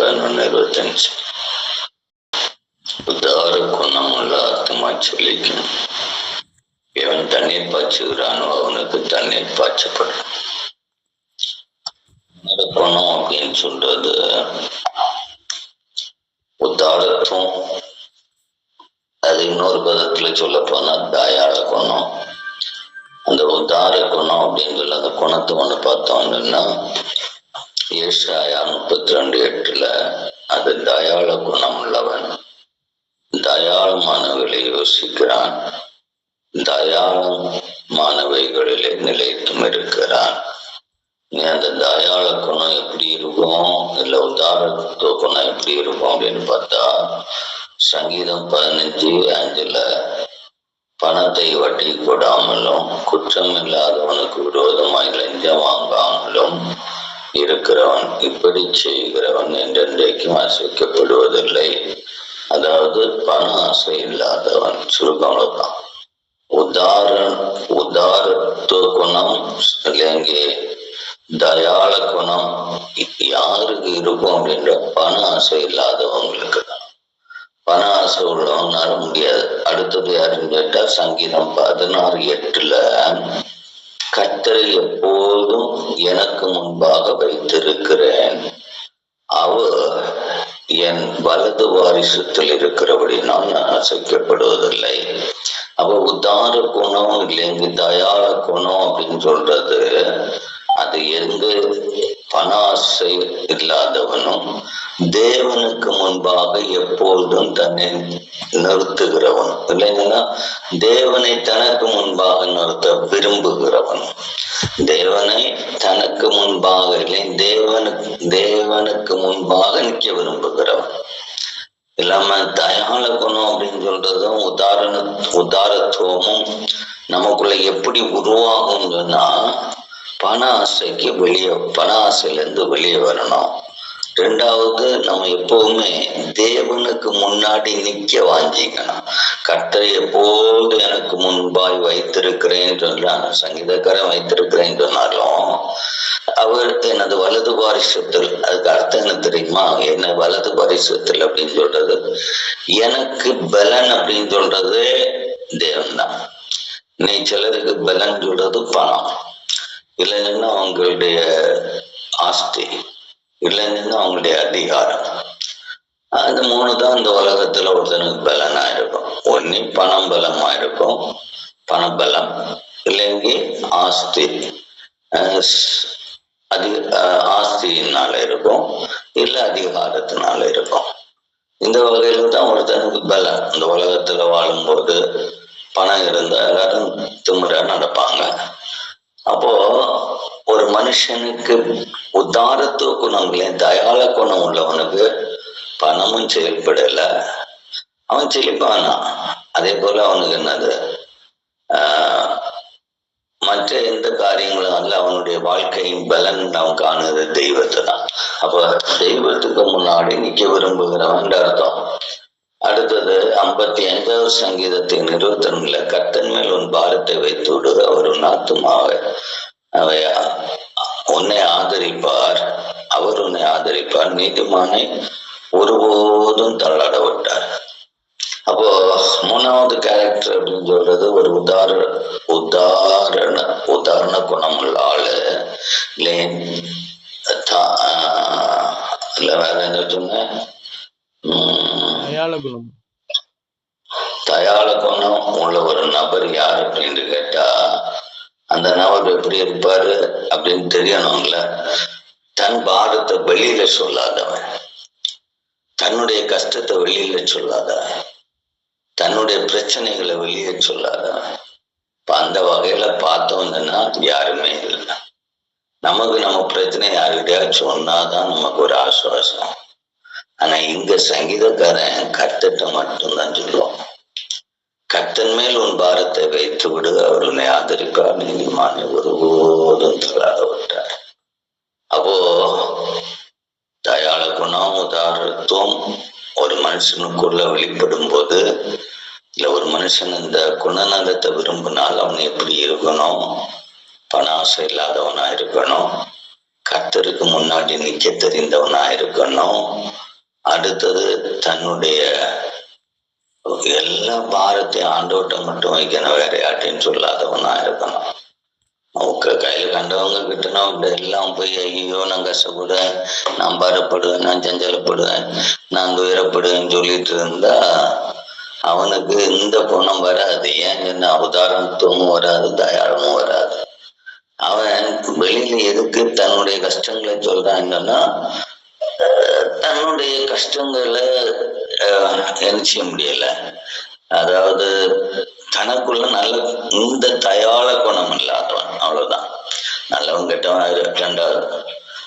நீதிமொழி பதினொன்று இருபத்தஞ்சு. உதார குணமுள்ள ஆத்மா சொல்லிக்கும் எவன் தண்ணீர் பாய்ச்சுகிறானோ அவனுக்கு தண்ணீர் பாய்ச்சப்படும். நடக்கணும் அப்படின்னு சொல்றது உதாரத்துவம் அது இன்னொரு பதத்துல சொல்ல போனா தாயாள குணம். அந்த உதார குணம் அப்படின்னு சொல்லி அந்த குணத்தை ஒண்ணு பார்த்தோம் பார்த்தோம்னா ஏசாயா முப்பத்தி ரெண்டு எட்டுல அது தயாள குணம் உள்ளவன் தயாளமானவர்களை யோசிக்கிறான். தயாளமானவைகளிலே நிலைத்தும் இருக்கிறான். நீ அந்த தயாள குணம் எப்படி இருக்கும்? இல்ல உதாரணத்துவ குணம் எப்படி இருக்கும் அப்படின்னு பார்த்தா சங்கீதம் பதினஞ்சு அஞ்சுல பணத்தை வட்டி கொடாமலும் குற்றம் இல்லாதவனுக்கு விரோதமாய் லஞ்சம் வாங்காமலும் இருக்கிறவன் இப்படி செய்கிறவன் என்றென்றைக்கும் அசைக்கப்படுவதில்லை. அதாவது பண ஆசை இல்லாதவன் சுருக்கம் தான் உதாரண உதாரத்துவ குணம் இல்லைங்க தயாள குணம். யாருக்கு இருக்கும் அப்படின்ற பண ஆசை இல்லாதவங்களுக்கு தான். பண ஆசை உள்ளவங்கனால முடியாது. அடுத்தது யாருன்னு கேட்டா சங்கீதம் பதினாறு எட்டுல கத்தரை எப்போதும் எனக்கு முன்பாக வைத்திருக்கிறேன். அவர் என் வலது வாரிசத்தில் இருக்கிறபடி நான் அசைக்கப்படுவதில்லை. அவ உதார குணம் இல்லைங்க தயாள குணம் அப்படின்னு சொல்றது அது எங்க பனாசை இல்லாதவனும் தேவனுக்கு முன்பாக எப்பொழுதும் தன்னை நிறுத்துகிறவன் இல்லைங்கன்னா தேவனை தனக்கு முன்பாக நிறுத்த விரும்புகிறவன் தேவனை தனக்கு முன்பாக இல்லை தேவனுக்கு தேவனுக்கு முன்பாக நிற்க விரும்புகிறவன். இல்லாம தயால குணம் அப்படின்னு சொல்றதும் உதாரண உதாரத்துவமும் நமக்குள்ள எப்படி உருவாகும் சொன்னா பண ஆசைக்கு வெளியே பண ஆசையிலேருந்து வெளியே வரணும். ரெண்டாவது நம்ம எப்பவுமே தேவனுக்கு முன்னாடி நிக்க வாஞ்சிக்கணும். கர்த்தரை எப்போது எனக்கு முன்பாய் வைத்திருக்கிறேன் சொன்னான் சங்கீதக்காரன் வைத்திருக்கிறேன் சொன்னாலும் அவர் எனது வலது பாரிசத்தில் அதுக்கு அர்த்தம் என்ன தெரியுமா? என்ன வலது பாரிசத்தில் அப்படின்னு சொல்றது? எனக்கு பலன் அப்படின்னு சொல்றது தேவன் தான். நீ சிலருக்கு பலன் சொல்றது பணம். இல்லைன்னா அவங்களுடைய ஆஸ்தி இல்லைன்னா அவங்களுடைய அதிகாரம். அது மூணு தான் இந்த உலகத்துல ஒருத்தனுக்கு பலனா இருக்கும். ஒன்னு பணம் பலமா இருக்கும். பணபலம் இல்லைங்க ஆஸ்தி. அதி ஆஸ்தியினால இருக்கும். இல்ல அதிகாரத்தினால இருக்கும். இந்த வகையில தான் ஒருத்தனுக்கு பலம். இந்த உலகத்துல வாழும்போது பணம் இருந்தா எல்லாரும் திமுறா நடப்பாங்க. அப்போ ஒரு மனுஷனுக்கு உதாரத்துவ குணங்களையும் தயாள குணம் உள்ளவனுக்கு பணமும் செயல்படல. அவன் செழிப்பானா. அதே போல அவனுக்கு என்னது? ஆஹ் மற்ற எந்த காரியங்களும் அல்ல அவனுடைய வாழ்க்கையின் பலன் அவன் காணுது தெய்வத்தை தான் அப்ப தெய்வத்துக்கு முன்னாடி நிக்க விரும்புகிறவன் அர்த்தம். அடுத்தது ஐம்பத்தி ஐந்தாவது சங்கீதத்தின் இருபத்தி ரெண்டுல கத்தன் மேல் உன் பாரத்தை வைத்து விடு அவர் உன் ஆத்துமாவை. அவையா உன்னை ஆதரிப்பார் அவர் உன்னை ஆதரிப்பார். நீதிமானை ஒருபோதும் தள்ளாட விட்டார். அப்போ மூணாவது கேரக்டர் அப்படின்னு சொல்றது ஒரு உதார உதாரண உதாரண குணம் உள்ள ஆளு இல்லை வேற என்ன சொன்னேன் தயாள குணம் குணம் உள்ள ஒரு நபர் யார் அப்படின்னு கேட்டா அந்த நபர் எப்படி இருப்பாரு அப்படின்னு தெரியணும்ல. தன் பாரத்தை வெளியில சொல்லாதவன். தன்னுடைய கஷ்டத்தை வெளியில சொல்லாதவன். தன்னுடைய பிரச்சனைகளை வெளியே சொல்லாதவன். இப்ப அந்த வகையில பார்த்தோம்னா யாருமே இல்லை. நமக்கு நம்ம பிரச்சனை யாருக்கிட்டையாச்சும் சொன்னாதான் நமக்கு ஒரு ஆசுவாசம். ஆனா இங்க சங்கீதக்காரன் கர்த்தட்ட மட்டும்தான் சொல்லுவான். கர்த்தன் மேல் உன் பாரத்தை வைத்து விடு அவர் உன்னை ஆதரிப்பார். நீதிமான ஒருபோதும் தள்ளாட விட்டார். அப்போ தயாள குணம் உதாரணத்துவம் ஒரு மனுஷனுக்குள்ள வெளிப்படும் போது இல்ல ஒரு மனுஷன் இந்த குணநலத்தை விரும்பினால் அவன் எப்படி இருக்கணும்? பண ஆசை இல்லாதவனா இருக்கணும்? கர்த்தருக்கு முன்னாடி நிக்க தெரிந்தவனா இருக்கணும்? அடுத்தது தன்னுடைய எல்லா பாரத்தையும் ஆண்டோட்ட மட்டும் வைக்கணும் வேற யார்ட்டையும் சொல்லாதவனா இருக்கணும். அவங்க கையில கண்டவங்க கிட்ட நான் இப்படி எல்லாம் போய் ஐயோ நான் கஷ்டப்படுவேன் நான் பாரப்படுவேன் நான் சஞ்சலப்படுவேன் நான் துயரப்படுவேன் சொல்லிட்டு இருந்தா அவனுக்கு இந்த குணம் வராது. ஏன் என்ன உதாரணத்துவமும் வராது தயாளமும் வராது. அவன் வெளியில எதுக்கு தன்னுடைய கஷ்டங்களை சொல்றான் என்னன்னா தன்னுடைய கஷ்டங்களை அஹ், என்ன செய்ய முடியல. அதாவது தனக்குள்ள நல்ல இந்த தயாள குணம் இல்லாதவன் அவ்வளவுதான். நல்லவன் கெட்டவன் ரெண்டாவது.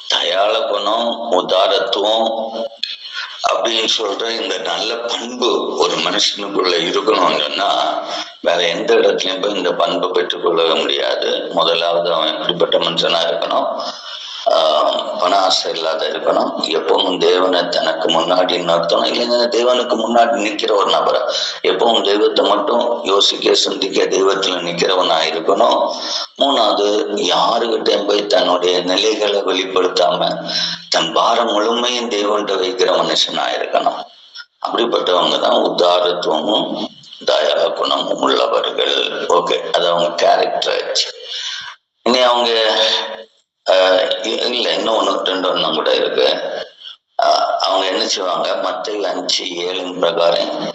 தயாள குணம் உதாரத்துவம் அப்படின்னு சொல்ற இந்த நல்ல பண்பு ஒரு மனுஷனுக்குள்ள இருக்கணும்னு சொன்னா வேற எந்த இடத்துலயும் போய் இந்த பண்பை பெற்றுக்கொள்ள முடியாது. முதலாவது அவன் எப்படிப்பட்ட மனுஷனா இருக்கணும்? பண ஆசை இல்லாத இருக்கணும். எப்பவும் தேவனை தனக்கு முன்னாடி நிறுத்தணும். இல்லைங்க தேவனுக்கு முன்னாடி நிக்கிற ஒரு நபரா. எப்பவும் தெய்வத்தை மட்டும் யோசிக்க சிந்திக்க தெய்வத்துல நிக்கிறவனா இருக்கணும். மூணாவது யாருக்கிட்டையும் போய் தன்னுடைய நிலைகளை வெளிப்படுத்தாம தன் பாரம் முழுமையும் தெய்வன்ட்ட வைக்கிற மனுஷனா இருக்கணும். அப்படிப்பட்டவங்க தான் உதாரத்துவமும் தயா குணமும் உள்ளவர்கள். ஓகே அது அவங்க கேரக்டர் இனி அவங்க இல்ல இன்னும் ஒன்று ரெண்டு ஒன்றும் கூட இருக்கு. அவங்க என்ன செய்வாங்க? மற்ற அஞ்சு ஏழின் பிரகாரம்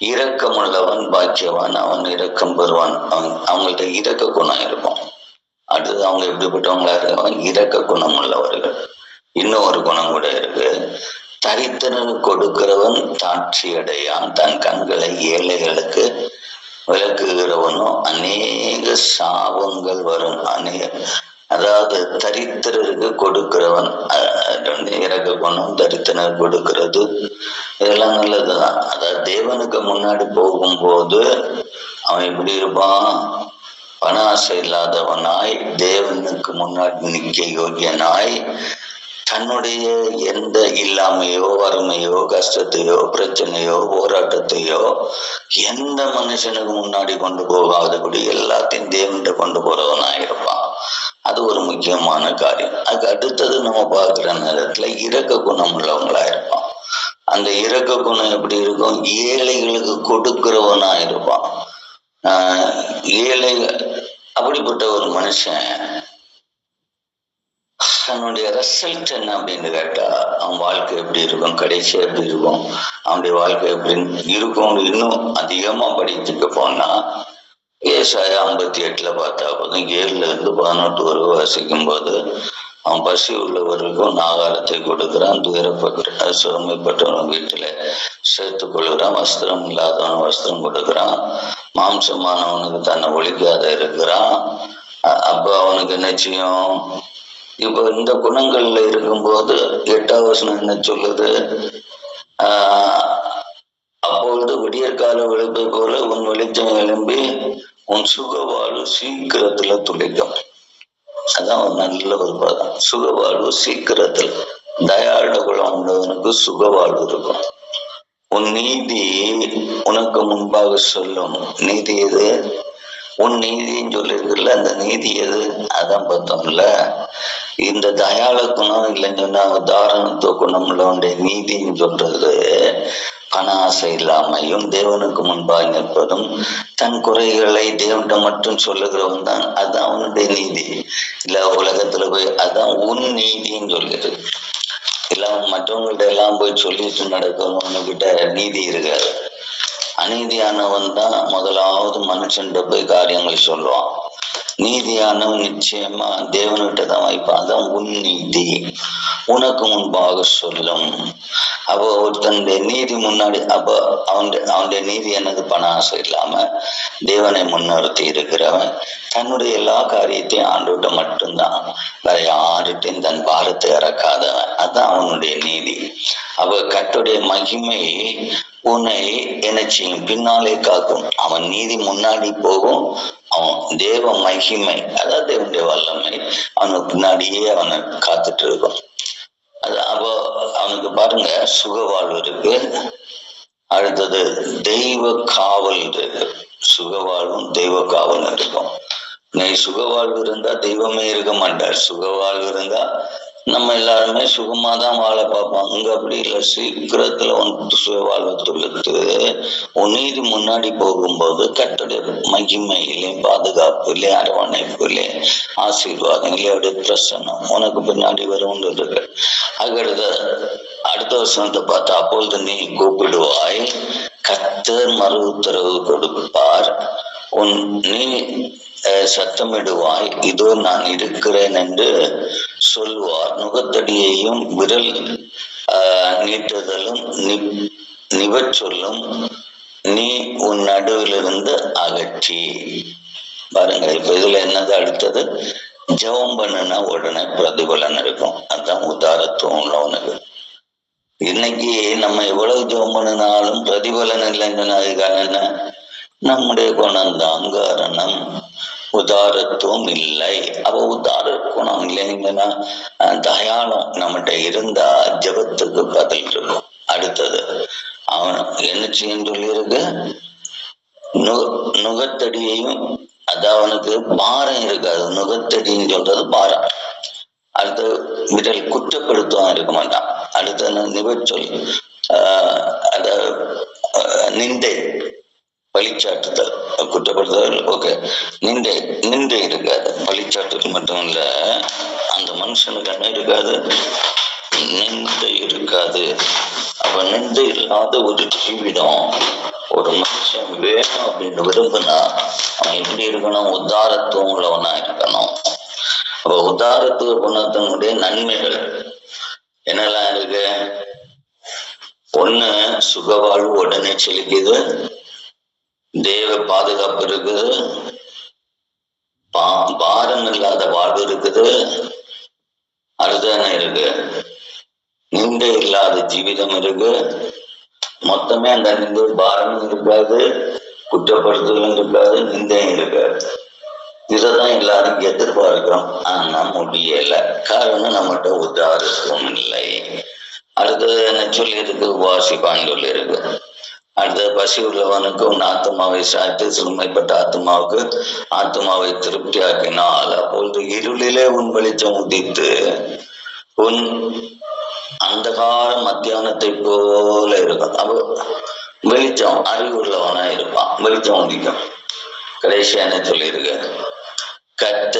இரக்கமுள்ளவன் பாக்கியவான். அவன் இரக்கம் பெறுவான். அவன் அவங்கள்ட்ட இரக்க குணம் இருக்கும். அடுத்தது அவங்க எப்படிப்பட்டவங்களா இருக்காங்க? இரக்க குணம் உள்ளவர்கள். இன்னும் ஒரு குணம் கூட இருக்கு. தரித்திரன் கொடுக்கிறவன் தாட்சி அடையான். தன் கண்களை ஏழைகளுக்கு விளக்குகிறவனும் அநேக சாபங்கள் வரும். அநேக அதாவது தரித்திரருக்கு கொடுக்கிறவன் இறக்க குணம் தரித்திரர் கொடுக்கிறது. இதெல்லாம் நல்லதுதான். அதாவது தேவனுக்கு முன்னாடி போகும்போது அவன் எப்படி இருப்பான். பண ஆசை இல்லாதவனாய் தேவனுக்கு முன்னாடி நிற்க யோகியனாய் தன்னுடைய எந்த இல்லாமையோ வறுமையோ கஷ்டத்தையோ பிரச்சனையோ போராட்டத்தையோ எந்த மனுஷனுக்கு முன்னாடி கொண்டு போகாதபடி எல்லாத்தையும் தேவன்கிட்ட கொண்டு போறவனா இருப்பான் அது ஒரு முக்கியமான காரியம். அதுக்கு அடுத்தது நம்ம பார்க்குற நேரத்துல இறக்க குணம் உள்ளவங்களா இருப்பான். அந்த இறக்க குணம் எப்படி இருக்கும்? ஏழைகளுக்கு கொடுக்கிறவனா இருப்பான் ஆஹ் ஏழை அப்படிப்பட்ட ஒரு மனுஷன் தன்னுடைய ரிசல்ட் என்ன அப்படின்னு கேட்டா அவன் வாழ்க்கை எப்படி இருக்கும்? கடைசி எப்படி இருக்கும்? அவனுடைய வாழ்க்கை எப்படி இருக்கும்? இன்னும் அதிகமா படிச்சுக்க போனா ஏசாயா ஐம்பத்தி எட்டுல பார்த்தா போதும். ஏழுல இருந்து பதினெட்டு வரை வாசிக்கும் போது அவன் பசி உள்ளவர்களுக்கும் ஆகாரத்தை கொடுக்கிறான். துயரப்பட்ட சிறுமைப்பட்டவன் வீட்டுல சேர்த்து கொள்கிறான். வஸ்திரம் இல்லாதவன் வஸ்திரம் கொடுக்கிறான். மாம்சமானவனுக்கு தன்னை ஒழிக்காத இருக்கிறான். அப்போ அப்ப அவனுக்கு என்ன செய்யும்? இப்போ இந்த குணங்கள்ல இருக்கும்போது எட்டாவது வசனம் என்ன சொல்லுது? ஆஹ் அப்பொழுது விடியற்கால விழுப்பை போல உன் வெளிச்சம் எழும்பி உன் சுகவாழ்வு சீக்கிரத்துல துடைக்கும். அதான் ஒரு நல்ல ஒரு பதம் சுகவாழ்வு சீக்கிரத்தில். தயாள குலம் உள்ளவனுக்கு சுகவாழ்வு இருக்கும். உன் நீதி உனக்கு முன்பாக சொல்லும் நீதி எது? உன் நீதின்னு சொல்லியிருக்குல்ல அந்த நீதி எது? அதான் பார்த்தோம்ல. இந்த தயாள குணம் இல்லைன்னு சொன்னா உதாரணத்துவ குணம் உள்ளவனுடைய நீதின்னு சொல்றது. பண ஆசை இல்லாமையும் தேவனுக்கு முன்பாக நிற்பதும் தன் குறைகளை தேவன்கிட்ட மட்டும் சொல்லுகிறவன் தான். அதான் அவனுடைய நீதி. இல்ல உலகத்துல போய் அதான் உன் நீதின்னு சொல்லுது எல்லாம் மற்றவங்கள்ட்ட எல்லாம் போய் சொல்லிட்டு நடக்கிறவங்க கிட்ட நீதி இருக்காது. அநீதியானவன் தான் முதலாவது மனுஷன்கிட்ட போய் காரியங்கள் சொல்லுவான். நீதியானவன் நிச்சயமா தேவன்கிட்ட தான் வைப்பான் அதான் உன் நீதி. உனக்கு முன்பாக சொல்லும். அப்போ ஒருத்தனுடைய நீதி முன்னாடி அப்போ அவனுடைய அவனுடைய நீதி என்னது பண ஆசை இல்லாம தேவனை முன்னிறுத்தி இருக்கிறவன். தன்னுடைய எல்லா காரியத்தையும் ஆண்டுகிட்ட மட்டும்தான். வேற யாருட்டையும் தன் பாரத்தை இறக்காதவன். அதான் அவனுடைய நீதி. அவ கட்டுடைய மகிமை உன்னை என்னச்சியும் பின்னாலே காக்கும். அவன் நீதி முன்னாடி போகும். அவன் தேவ மகிமை அதாவது தேவனுடைய வல்லமை அவனுக்கு பின்னாடியே அவனை காத்துட்டு இருக்கும். அப்போ அவனுக்கு பாருங்க சுகவாழ்வு இருக்கு. அடுத்தது தெய்வ காவல் இருக்கு. சுகவாழ்வும் தெய்வ காவலும் இருக்கும். நீ சுக வாழ்வு இருந்தா தெய்வமே இருக்க மாட்டார். சுக வாழ்வு இருந்தா நம்ம எல்லாருமே சுகமா தான் வாழ பார்ப்போம். அங்க அப்படி இல்லை. சீக்கிரத்துல வந்து சுக வாழ்வு தொழுத்து உன் நீதி முன்னாடி போகும்போது கட்டட மகிமையிலே பாதுகாப்பிலே அரவணைப்பிலே ஆசீர்வாதங்களே அப்படியே பிரசனம் உனக்கு பின்னாடி வரும் இருக்கு. அதுக்கடுத்த அடுத்த வருஷத்தை பார்த்தா அப்பொழுது நீ கூப்பிடுவாய் கத்தர் மறு உத்தரவு கொடுப்பார். உன் நீ சத்தமிடுவாய். இதோ நான் இருக்கிறேன் என்று சொல்வார். நுகத்தடியையும் விரல் நீட்டுதலும் நிவச் சொல்லும் நீ உன் நடுவிலிருந்து அகற்றி. பாருங்க இப்ப இதுல என்னது அடுத்தது? ஜெபம் பண்ணுனா உடனே பிரதிபலன் இருக்கும். அதான் உதாரத்துவம் உள்ளவனுக்கு இன்னைக்கு நம்ம எவ்வளவு ஜெபம் பண்ணினாலும் பிரதிபலன் இல்லைன்னு அதுக்கான என்ன? நம்முடைய குணம் தான் காரணம். உதாரத்துவம் இல்லை. அப்ப உதார குணம் இல்லைங்கன்னா தயாளம் நம்மகிட்ட இருந்தா ஜெபத்துக்கு பதில் இருக்கும். அடுத்தது அவன் என்ன செய்யும் சொல்லியிருக்கு? நு- நுகத்தடியையும் அது அவனுக்கு பாரம் இருக்காது. நுகத்தடின்னு சொல்றது பாரம். அடுத்து விரல் குற்றப்படுத்துவான் இருக்க மாட்டான். அடுத்து என்ன? நிவச்சொல் ஆஹ் அத நிந்தை. பழிச்சாட்டுதல் குற்றப்படுத்துதல் ஓகே நிந்தை நிந்தை இருக்காது பழிச்சாட்டுதல் மட்டும் இல்லை. அந்த மனுஷனுக்கு என்ன இருக்காது. நிந்தை இருக்காது. அப்ப நின்று இல்லாத ஒரு ஜீவிதம் ஒரு மனுஷன் வேணும் அப்படின்னு விரும்பினா அவன் எப்படி இருக்கணும்? உதாரத்துவம் உள்ளவனா இருக்கணும். அப்ப உதாரத்துவ குணத்தினுடைய நன்மைகள் என்னெல்லாம் இருக்கு? ஒண்ணு சுகவாழ்வு உடனே செலுக்குது தேவ பாதுகாப்பு இருக்குது. பா- பாரம் இல்லாத வாழ்வு இருக்குது. அடுத்து இருக்கு. நிந்தை இல்லாத ஜீவிதம் இருக்கு. மொத்தமே அந்த நிந்தை பாரமும் இருக்காது குற்றப்படுத்தலும் இருக்காது நிந்தையும் இருக்காது. இதைதான் எல்லாரும் எதிர்பார்க்கிறோம். ஆனா முடியல. காரணம் நம்மகிட்ட உதாரத்துவம் இல்லை. அடுத்தது என்ன சொல்லி இருக்கு வாசிப்பான்னு சொல்லி இருக்கு அடுத்த பசி உள்ளவனுக்கு உன் ஆத்மாவை சாய்த்து சிறுமைப்பட்ட ஆத்மாவுக்கு ஆத்மாவை திருப்தியாக்கினால். அப்பொழுது இருளிலே உன் வெளிச்சம் உதித்து உன் அந்தகார மத்தியானத்தை போல இருக்கும். அப்போ வெளிச்சம் அறிவுள்ளவனா இருப்பான். வெளிச்சம் உதிக்கும். கடைசியா என்ன சொல்லியிருக்கு? கத்த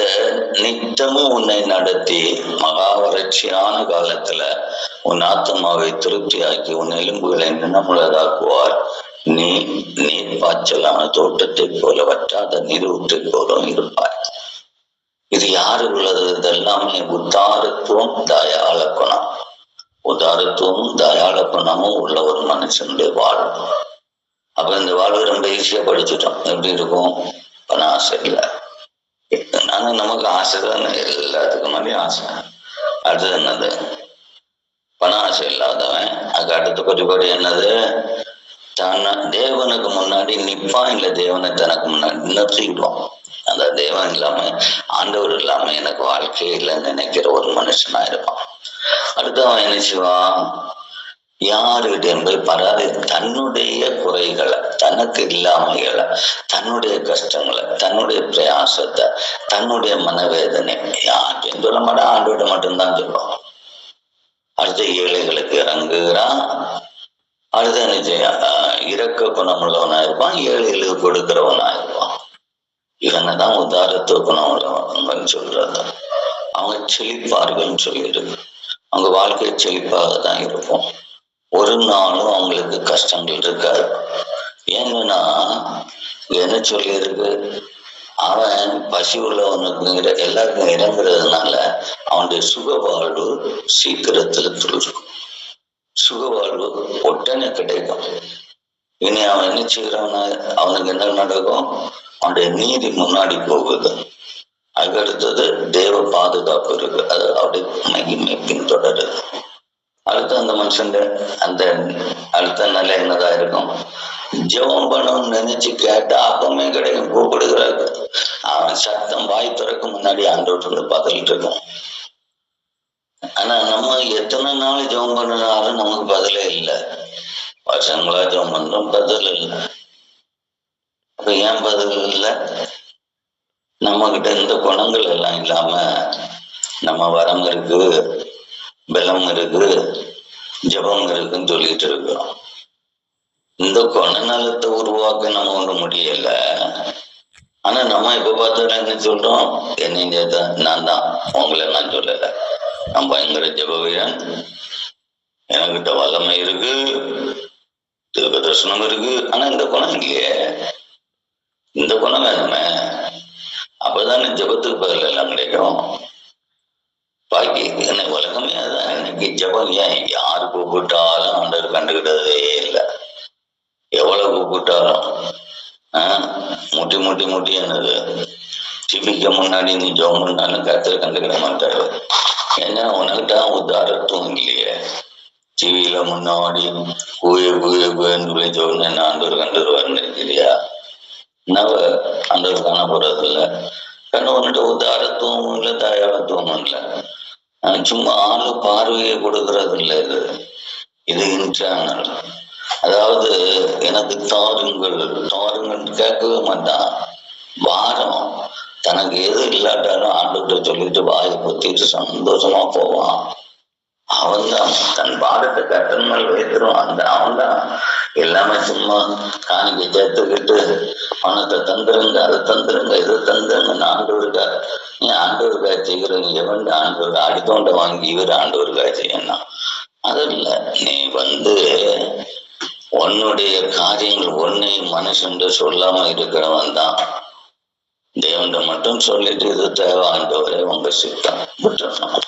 நித்தமும் உன்னை நடத்தி மகா வறட்சியான காலத்துல உன் ஆத்மாவை திருப்தியாக்கி உன் எலும்புகளை நினமுள்ளதாக்குவார் நீ நீர் பாய்ச்சலான தோட்டத்தை போல வற்றாத நீரூற்றை போலும் இருப்பாய். இது யாரு உள்ளது? இதெல்லாமே உத்தாரத்துவம் தயாள குணம் உதாரத்துவமும் தயாள குணமும் உள்ள ஒரு மனுஷனுடைய வாழ்வு. அப்ப இந்த வாழ்வு ரொம்ப ஈஸியா படிச்சுட்டோம். எப்படி இருக்கும்? பண ஆசை இல்லை நமக்கு ஆசை தான் எல்லாத்துக்கும் மாதிரி ஆசை அடுத்தது என்னது பண ஆசை இல்லாதவன் அதுக்கு அடுத்த குறிப்பாடு என்னது தன்னை தேவனுக்கு முன்னாடி நிப்பான் இல்ல தேவனை தனக்கு முன்னாடி நிறுத்திக்கிடுவான் அந்த தேவன் இல்லாம ஆண்டவர் இல்லாம எனக்கு வாழ்க்கையில நினைக்கிற ஒரு மனுஷனா இருப்பான் அடுத்து அவன் என்ன செய்வான் யாருகிட்டையும் போய் பராதி தன்னுடைய குறைகளை தனக்கு இல்லாமைகளை தன்னுடைய கஷ்டங்களை தன்னுடைய பிரயாசத்தை தன்னுடைய மனவேதனை யார்கிட்டையும் சொல்ல மாட்டான் ஆண்டோட மட்டும்தான் சொல்லுவான் அடுத்த ஏழைகளுக்கு இறங்குகிறான். அடுத்த நிச்சயம் இறக்க குணமுள்ளவனா இருப்பான் ஏழைகளுக்கு கொடுக்கிறவனா இருப்பான். இவனை தான் உதாரத்துவ குணம் உள்ளவன் சொல்றது. அவங்க செழிப்பார்கள்னு சொல்லியிருக்கு அவங்க வாழ்க்கை செழிப்பாக தான் இருக்கும் ஒரு நாளும் அவங்களுக்கு கஷ்டங்கள் இருக்காது. ஏன்னா என்ன சொல்லியிருக்கு? அவன் பசி உள்ளவனுக்கு எல்லாருக்கும் இறங்குறதுனால அவனுடைய சுக வாழ்வு சீக்கிரத்துல துளிர்க்கும். சுக வாழ்வு உடனே கிடைக்கும். இனி அவன் என்ன செய்யறான் அவனுக்கு என்ன நடக்கும்? அவனுடைய நீதி முன்னாடி போகுது. அதுக்கடுத்தது தேவ பாதுகாப்பு இருக்கு. அது அப்படியே மகிமை பின்தொடருது. அடுத்த அந்த மனுஷன் அந்த அடுத்த நிலை என்னதா இருக்கும்? ஜெபம் பண்ணணும்னு நினைச்சு கேட்டா அப்பமே கிடைக்கும் கூப்பிடுகிறாரு. அவன் சத்தம் வாய் திறக்கும் முன்னாடி ஆண்டோட்டு இருந்து பதில் இருக்கும். ஆனா நம்ம எத்தனை நாள் ஜெபம் பண்ணினாலும் நமக்கு பதிலே இல்லை. வருஷங்களா ஜெபம் பண்றோம் பதில் இல்லை. அப்ப ஏன் பதில் இல்லை? நம்ம கிட்ட இந்த குணங்கள் எல்லாம் இல்லாம நம்ம வரம் இருக்கு. பலம் இருக்கு ஜபம் இருக்குன்னு சொல்லிட்டு இருக்கிறோம். இந்த குணநலத்தை உருவாக்க நம்ம ஒண்ணு முடியல. ஆனா நம்ம இப்ப பார்த்தா என்ன சொல்றோம்? என்ன நான் தான். உங்களை நான் சொல்லல. நான் பயங்கர ஜப வீரன் என்கிட்ட வல்லமை இருக்கு. தீர்க்க தரிசனம் இருக்கு. ஆனா இந்த குணம் இல்லையே. இந்த குணம் வேணுமே. அப்பதானே ஜபத்துக்கு பதில் எல்லாம் கிடைக்கும். பாக்கி என்ன உலகமே அதான் இன்னைக்கு ஜபம் ஏன்? யார் கூப்பிட்டாலும் ஆண்டவர் கண்டுக்கிட்டதே இல்லை. எவ்வளவு கூப்பிட்டாலும் ஆஹ் முட்டி முட்டி முட்டி என்னது? டிவிக்கு முன்னாடி நீ ஜோம் பண்ணாலும் கருத்துல கண்டுக்கிட மாட்டாரு. ஏன்னா உனக்கிட்ட உதாரத்துவம் இல்லையே டிவியில முன்னாடி கூய கூய கூயன்னு சொல்லி சொன்னேன் ஆண்டவர் கண்டுருவாருன்னு இருக்கிறியா நவ ஆண்டவர் காண போறது இல்லை கண்ணு உன்னிட்ட உதாரத்துவமும் இல்லை தயாரத்துவமும் இல்லை சும்மா ஆளு பார்வையை கொடுக்கறதில்லை இது. இது இன்டர்னல் அதாவது எனக்கு தாருங்கள் தாருங்கள் கேட்கவே மாட்டான். வாரம் தனக்கு எது இல்லாட்டாலும் ஆண்டுகிட்ட சொல்லிட்டு வாயை குத்திட்டு சந்தோஷமா போவான். அவன்தான். தன் பாடத்தை கட்டன் மேல் வைக்கிறோம் அந்த அவன்தான். எல்லாமே சும்மா காணிக்கை சேர்த்துக்கிட்டு பணத்தை தந்துருங்க அதை தந்துருங்க இதை தந்துருங்க. ஆண்டவருக்கா? நீ ஆண்டவருக்கா செய்கிறீங்க எவன் ஆண்டவர் அடித்தோண்ட வாங்கி இவர் ஆண்டவருக்கா செய்யணும். அது இல்லை நீ வந்து உன்னுடைய காரியங்கள் ஒன்னை மனுஷன் சொல்லாம இருக்கிறவன் தான். தேவன் மட்டும் சொல்லிட்டு இது தேவை ஆண்டவரே உங்க சித்தம். விட்டுறணும்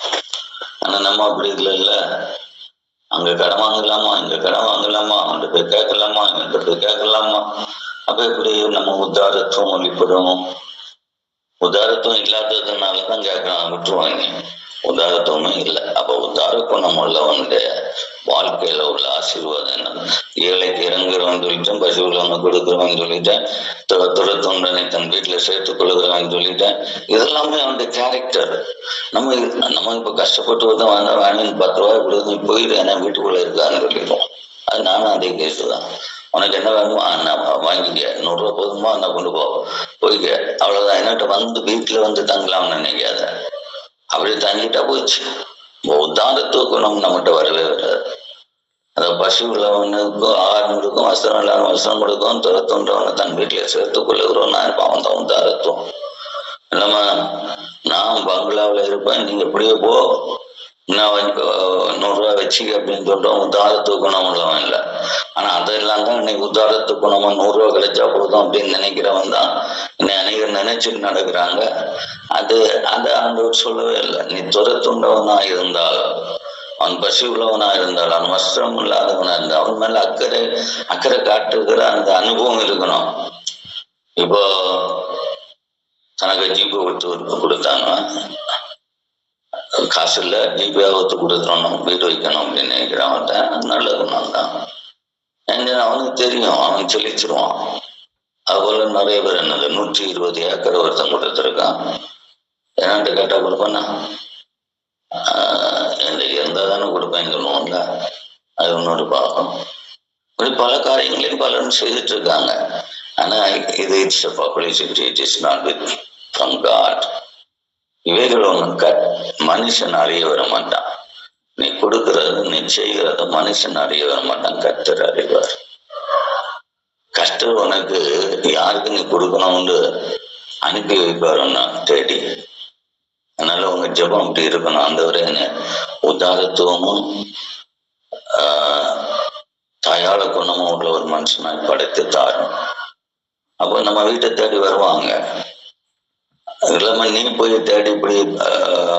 ஆனா நம்ம அப்படி இல்லைல்ல அங்க கடன் வாங்கலாமா? இங்க கடன் வாங்கலாமா? அங்க போய் கேட்கலாமா? இங்க போய் கேட்கலாமா? அப்ப எப்படி நம்ம உதாரத்துவம் வெளிப்படும்? உதாரத்துவம் இல்லாததுனாலதான் கேட்கறான் விட்டுருவாங்க. உதாரத்துவமே இல்லை. அப்ப உதார குணம் உள்ளவனுடைய வாழ்க்கையில உள்ள ஆசீர்வாதம் என்ன? ஏழைக்கு இறங்குறவன் சொல்லிட்டேன் பசு ஒன்று கொடுக்குறவன் சொல்லிட்டேன். துர தொண்டனை தன் வீட்டுல சேர்த்துக் கொள்ளுகிறவன் சொல்லிட்டேன். இதெல்லாமே அவனுடைய கேரக்டர் நம்ம நம்ம இப்ப கஷ்டப்பட்டு வந்து வாங்க வேணும் பத்து ரூபாய் கொடுத்து போயிட்டு என்ன வீட்டுக்குள்ள இருக்கான்னு சொல்லிடுவோம் அது நானும் அதே கேஸ் தான். உனக்கு என்ன வேணுமோ நான் வாங்கிக்க. நூறுரூவா போதுமா? நான் கொண்டு போ. போய்க்க. அவ்வளவுதான். என்னட்ட வந்து வீட்டுல வந்து தங்கலாம்னு நினைக்காத. அப்படி தங்கிட்டா போச்சு. உதாரணத்துவ குணம் நம்மகிட்ட வரவே வராது. அந்த பசு உள்ளவனுக்கும் ஆறு கொடுக்கும் வஸ்திரம் இல்லாத வஸ்திரம் கொடுக்கும் துரத்துன்றவனை தன் வீட்டில் சேர்த்து கொள்ளுகிறோம் நான் இருப்பான் அவன் தான் உதாரத்துவம். இல்லாம நான் பங்களாவில் இருப்பேன் நீங்க எப்படியோ போ. நான் நூறுரூவா வச்சுக்க அப்படின்னு சொல்றோம் உதாரத்து குணம் உள்ளவன் இல்லை. ஆனா அதெல்லாம் தான் இன்னைக்கு உதாரத்து குணமா நூறுரூவா கிடைச்சா போதும் அப்படின்னு நினைக்கிறவன் தான். இன்னை அநேகர் நினைச்சிட்டு நடக்கிறாங்க. அது அது ஆண்டவர் சொல்லவே இல்லை. நீ துரத்துண்டவனா இருந்தால் அவன் பசி உள்ளவனா இருந்தால் அவன் வஸ்திரம் இல்லாதவனா இருந்தால் அவன் மேல அக்கறை அக்கறை காட்டுகிற அந்த அனுபவம் இருக்கணும். இப்போ தனக்கு ஜீப்பு கொடுத்து கொடுத்தாங்க. காசு இல்லை ஜிபே ஒத்து கொடுத்துடணும் வீடு வைக்கணும் அப்படின்னு நினைக்கிறவன்ட்ட நல்ல குணம் தான். அவனுக்கு தெரியும் அவன் செழிச்சிருவான் அதுபோல நிறைய பேர் என்னது நூற்றி இருபது ஏக்கர் ஒருத்தன் கொடுத்துருக்கான். என்னான்ட்டு கேட்டா கொடுப்பேன்னா எனக்கு இருந்தால் தானே கொடுப்பேன் சொல்லுவோம்ல. அது இன்னொரு பாவம். இப்படி பல காரியங்களையும் பலரும் செய்துட்டு இருக்காங்க. ஆனா இது it's publicity it is not with from God இவைகள் உனக்கு மனுஷன் அறிய வர மாட்டான் நீ கொடுக்கறது நீ செய்கிறத மனுஷன் அறிய வர மாட்டான் கத்தர் அறிவார். கஷ்டம் உனக்கு யாருக்கு நீ கொடுக்கணும்னு அனுப்பி வைப்பாருன்னா தேடி. அதனால உங்க ஜபம் அப்படி இருக்கணும். அந்த ஒரு உதாரத்துவமும் தயால குணமும் உள்ள ஒரு மனுஷனாய் படைத்து தாரும். அப்போ நம்ம வீட்டை தேடி வருவாங்க. இல்லாம நீ போய் தேடி இப்படி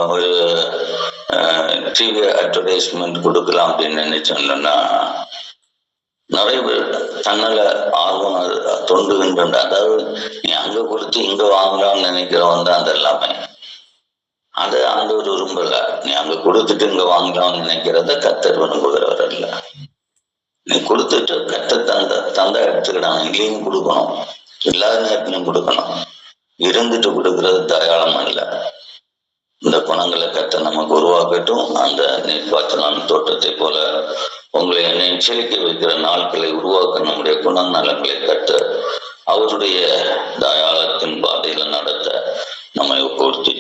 ஒரு டிவி அட்வர்டைஸ்மெண்ட் கொடுக்கலாம் அப்படின்னு நினைச்சோம்னா நிறைய பேர் தன்னால ஆர்வம் தொண்டுகின்ற அதாவது நீ அங்க கொடுத்து இங்க வாங்கலாம்னு நினைக்கிறவன் தான் அது எல்லாமே. அதை ஆண்டவர் விரும்பல. நீ அங்க கொடுத்துட்டு இங்க வாங்கலாம்னு நினைக்கிறத கத்தர் விரும்புகிறவர் அல்ல. நீ கொடுத்துட்டு கத்த தந்த தந்தா எடுத்துக்கிடாம இங்கேயும் கொடுக்கணும். இல்லாத நேரத்திலையும் கொடுக்கணும். இருந்துட்டு கொடுக்கறது தாராளமா இல்லை. இந்த குணங்களை கத்த நமக்கு உருவாக்கட்டும். அந்த நிர்வாச்சலான தோட்டத்தை போல உங்களை என்னை எச்சரிக்கை வைக்கிற நாட்களை உருவாக்க நம்முடைய குண நலங்களை கத்த அவருடைய தயாளத்தின் பாதையில நடத்த நம்மை ஒப்புறுத்தி